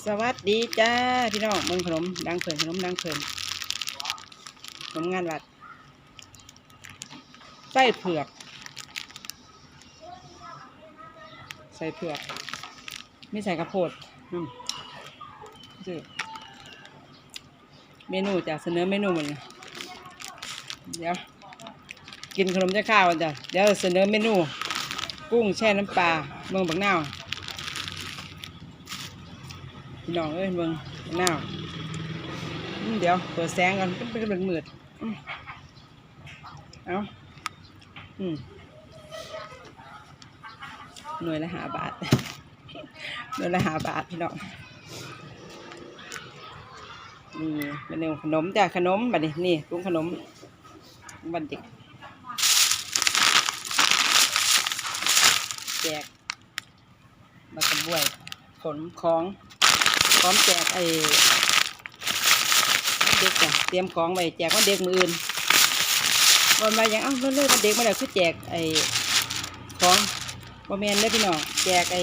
สวัสดีจ้าพี่น้องเมืองขนมดังเผินขนมดังเผินขนมงานวัดไส้เผือกใส่เผือกไม่ใส่ข้าวโพดอืมจืดเมนูจ้ะเสนอเมนูมันเดี๋ยวกินขนมจะข้าวจ้ะเดี๋ยวเสนอเมนู กุ้งแช่น้ำปลาเมืองบักนาว พี่น้องเอ้ยเบิ่งหน้าวเดี๋ยวเปิดแสงก่อนเป็นเป็นมืดๆอืมเอาอืมหน่วยละหาบาทหน่วยละหาบาทพี่น้องนี่เป็นเรื่องขนมจ้ะขนมบัดนี้นี่ตุ้งขนมบันเด็กแจกมากระบวยขนของ พร้อมแจกไอ้เด็กจ้ะเตรียมของไว้แจกวันเด็กมืออื่นวันมาอย่างเอ้าเรื่อยๆวันเด็กมาแล้วคือแจกไอ้ของบ่แม่นเด้พี่น้องแจกไอ้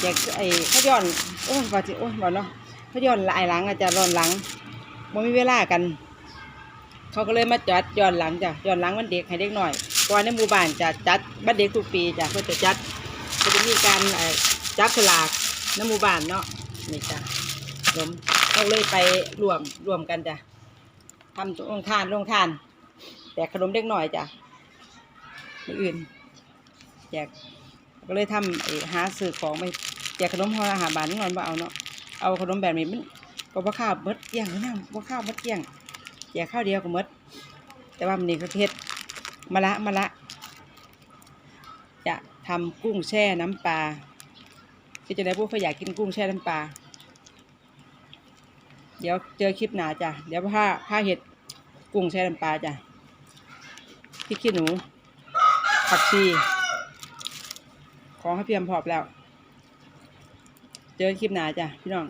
แจกไอ้ข้าวย้อนโอ้ยว่าสิโอ้ยบ่เนาะข้าวย้อนหลายหลังอาจารย์ร้อนหลังบ่มีเวลากัน เขาก็เลยมาจัดย้อนหลังจ้ะย้อนหลังวันเด็กให้เด็กหน่อยก่อนในหมู่บ้านจะจัดวันเด็กทุกปีจ้ะเพื่อจะจัดก็จะมีการจับสลาก น้ำหมูบานเนาะนี่จ้ะผมเราเลยไปรวมรวมกันจ้ะทำโรงทานโรงทานแจกขนมเด็กหน่อยจ้ะอื่นแจกก็เลยทำหาซื้อของไปแจกขนมห่ออาหารบานนี่นอนบ่เอาเนาะเอาขนมแบบนี้มันก็บ่ข้าวเบิดเกี้ยงนะบ่ข้าวเบิดเกี้ยงแจกข้าวเดียวก็หมด แต่ว่ามันนี่ก็เฮ็ดมะละมะละ จะทำกุ้งแช่น้ำปลา คือจะได้พวกเขาอยากกินกุ้งแช่น้ำปลา เดี๋ยวเจอคลิปหนาจ้ะ เดี๋ยวผ้าผ้าเห็ดกุ้งแช่น้ำปลาจ้ะพริกขี้หนู ผักชี ของให้เพียมพร้อมแล้ว เจอคลิปหนาจ้ะพี่น้อง